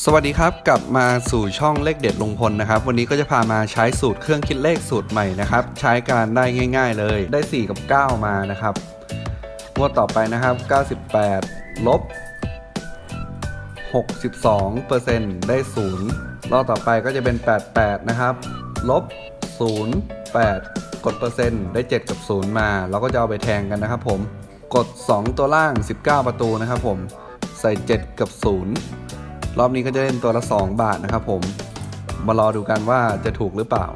สวัสดีครับกลับมาสู่ช่องเลขเด็ดลุงพลนะครับ วันนี้ก็จะพามาใช้สูตรเครื่องคิดเลขสูตรใหม่นะครับ ใช้การได้ง่าย ๆ เลยได้ 4 กับ 9 มานะครับงวดต่อไปนะครับ 98ลบ62เปอร์เซ็นต์ได้ 0 รอบต่อไปก็จะเป็น 88 นะครับลบ0 8 กดเปอร์เซ็นต์ได้ 7 กับ 0 มาเราก็จะเอาไปแทงกันนะครับผมกด 2 ตัวล่าง 19 ประตูนะครับผมใส่ 7 กับ 0 รอบนี้ก็จะเล่นตัวละ 2 บาทนะครับผม มารอดูกันว่าจะถูกหรือเปล่า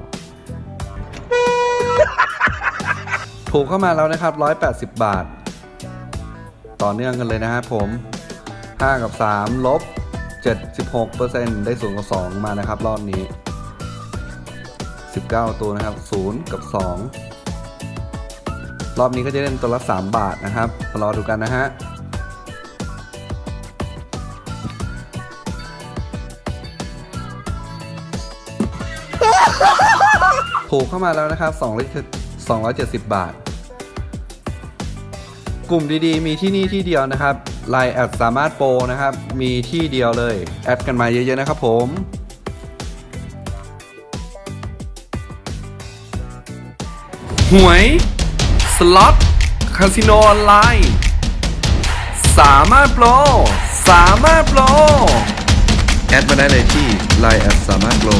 ถูกเข้ามาแล้วนะครับ 180 บาท ต่อเนื่องกันเลยนะครับผม 5 กับ 3 ลบ 76%ได้0กับ2มานะครับ รอบนี้ 19 ตัวนะครับ 0 กับ 2 รอบนี้ก็จะเล่นตัวละ 3 บาทนะครับ มารอดูกันนะฮะ ถูกเข้ามาแล้วนะครับ270 บาท กลุ่มดีๆ มีที่นี่ที่เดียวนะครับ Line แอดสามารถโปรนะครับ มีที่เดียวเลย แอดกันมาเยอะๆนะครับผมหวย สล็อต คาสิโนออนไลน์ สามารถโปร สามารถโปร แอดมาได้เลยที่ Line แอดสามารถโปร